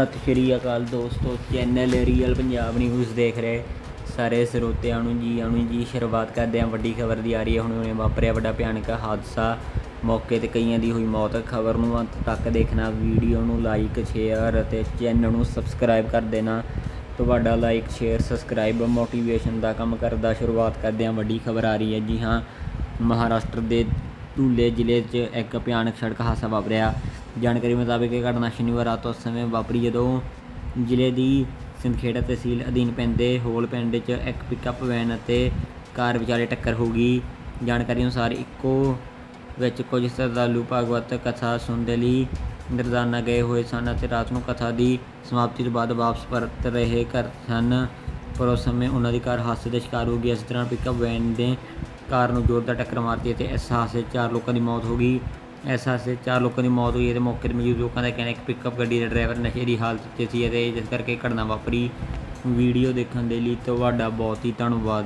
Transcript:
ਸਤਿ ਸ਼੍ਰੀ ਅਕਾਲ ਦੋਸਤੋ channel real Punjab news ਦੇਖ ਰਹੇ ਸਾਰੇ ਸਰੋਤਿਆਂ ਨੂੰ ਜੀ ਆਣੂ ਜੀ, ਸ਼ੁਰੂਆਤ ਕਰਦੇ ਹਾਂ ਵੱਡੀ ਖਬਰ ਦੀ ਆ ਰਹੀ ਹੈ। ਹੁਣ ਹੁਣੇ ਵਾਪਰਿਆ ਵੱਡਾ ਭਿਆਨਕ ਹਾਦਸਾ, ਮੌਕੇ ਤੇ ਕਈਆਂ ਦੀ ਹੋਈ ਮੌਤ। ਖਬਰ ਨੂੰ ਅੰਤ ਤੱਕ ਦੇਖਣਾ, ਵੀਡੀਓ ਨੂੰ ਲਾਈਕ ਸ਼ੇਅਰ ਅਤੇ ਚੈਨਲ ਨੂੰ ਸਬਸਕ੍ਰਾਈਬ ਕਰ ਦੇਣਾ। ਤੁਹਾਡਾ ਲਾਈਕ ਸ਼ੇਅਰ ਸਬਸਕ੍ਰਾਈਬ ਮੋਟੀਵੇਸ਼ਨ ਦਾ ਕੰਮ ਕਰਦਾ। ਸ਼ੁਰੂਆਤ ਕਰਦੇ ਹਾਂ ਵੱਡੀ ਖਬਰ ਆ ਰਹੀ ਹੈ ਜੀ, ਹਾਂ, ਮਹਾਰਾਸ਼ਟਰ ਦੇ ਧੂਲੇ ਜ਼ਿਲ੍ਹੇ 'ਚ ਇੱਕ ਭਿਆਨਕ ਸੜਕ ਹਾਦਸਾ ਵਾਪਰਿਆ। ਜਾਣਕਾਰੀ ਮੁਤਾਬਕ ਇਹ ਘਟਨਾ ਸ਼ਨੀਵਾਰ ਰਾਤ ਉਸ ਸਮੇਂ ਵਾਪਰੀ ਜਦੋਂ ਜ਼ਿਲ੍ਹੇ ਦੀ ਸਿੰਦਖੇੜਾ ਤਹਿਸੀਲ ਅਧੀਨ ਪੈਂਦੇ ਹੋਲ ਪਿੰਡ 'ਚ ਇੱਕ ਪਿਕਅਪ ਵੈਨ ਅਤੇ ਕਾਰ ਵਿਚਾਲੇ ਟੱਕਰ ਹੋ ਗਈ। ਜਾਣਕਾਰੀ ਅਨੁਸਾਰ ਇੱਕੋ ਵਿੱਚ ਕੁਝ ਸ਼ਰਧਾਲੂ ਭਾਗਵਤ ਕਥਾ ਸੁਣਦੇ ਲਈ ਨਿਰਦਾਨਾ ਗਏ ਹੋਏ ਸਨ ਅਤੇ ਰਾਤ ਨੂੰ ਕਥਾ ਦੀ ਸਮਾਪਤੀ ਤੋਂ ਬਾਅਦ ਵਾਪਸ ਪਰਤ ਰਹੇ ਘਰ ਸਨ। ਪਰ ਉਸ ਸਮੇਂ ਉਹਨਾਂ ਦੀ ਕਾਰ ਹਾਦਸੇ ਦਾ ਸ਼ਿਕਾਰ ਹੋ ਗਈ। ਇਸ ਤਰ੍ਹਾਂ ਪਿਕਅਪ ਵੈਨ ਦੇ ਕਾਰ ਨੂੰ ਜ਼ੋਰਦਾਰ ਟੱਕਰ ਮਾਰਤੀ ਅਤੇ ਇਸ ਹਾਦਸੇ 'ਚ ਚਾਰ ਲੋਕਾਂ ਦੀ ਮੌਤ ਹੋ ਗਈ। ਇਸ ਹਾਦਸੇ 'ਚ ਚਾਰ ਲੋਕਾਂ ਦੀ ਮੌਤ ਹੋਈ ਅਤੇ ਮੌਕੇ 'ਤੇ ਮੌਜੂਦ ਲੋਕਾਂ ਦਾ ਕਹਿਣਾ ਹੈ ਕਿ ਪਿਕਅਪ ਗੱਡੀ ਦਾ ਡਰਾਈਵਰ ਨਸ਼ੇ ਦੀ ਹਾਲਤ 'ਚ ਸੀ ਅਤੇ ਜਿਸ ਕਰਕੇ ਘਟਨਾ ਵਾਪਰੀ। ਵੀਡੀਓ ਦੇਖਣ ਦੇ ਲਈ ਤੁਹਾਡਾ ਬਹੁਤ ਹੀ ਧੰਨਵਾਦ।